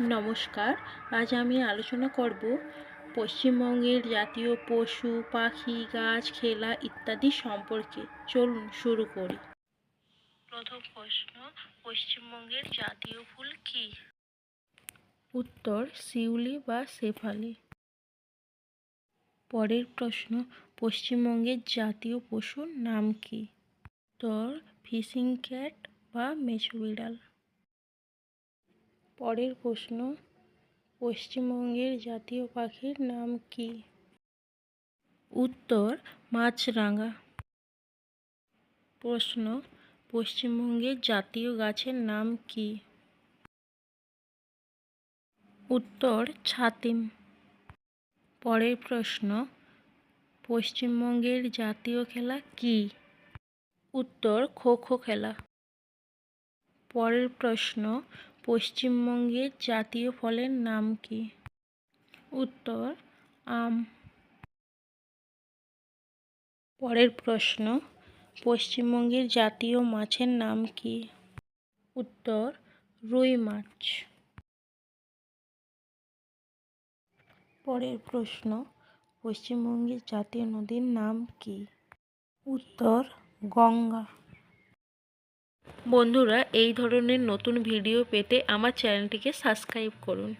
নমস্কার। আজ আমি আলোচনা করব পশ্চিমবঙ্গের জাতীয় পশু পাখি গাছ খেলা ইত্যাদি সম্পর্কে। চলুন শুরু করি। প্রথম প্রশ্ন পশ্চিমবঙ্গের জাতীয় ফুল কি? উত্তর শিউলি বা শেফালি। পরের প্রশ্ন পশ্চিমবঙ্গের জাতীয় পশুর নাম কি? উত্তর ফিশিং ক্যাট বা মেছো বিড়াল পরের প্রশ্ন, পশ্চিমবঙ্গের জাতীয় পাখির নাম কি? উত্তর, মাছরাঙা। প্রশ্ন, পশ্চিমবঙ্গের জাতীয় গাছের নাম কি? উত্তর, ছাতিম। পরের প্রশ্ন, পশ্চিমবঙ্গের জাতীয় খেলা কি? উত্তর খো খো খেলা। পরের প্রশ্ন পশ্চিমবঙ্গের জাতীয় ফলের নাম কি? উত্তর, আম। পরের প্রশ্ন, পশ্চিমবঙ্গের জাতীয় মাছের নাম কি? উত্তর, রুই মাছ। পরের প্রশ্ন, পশ্চিমবঙ্গের জাতীয় নদীর নাম কি? উত্তর, গঙ্গা। বন্ধুরা এই ধরনের নতুন ভিডিও পেতে আমার চ্যানেলটিকে সাবস্ক্রাইব করুন।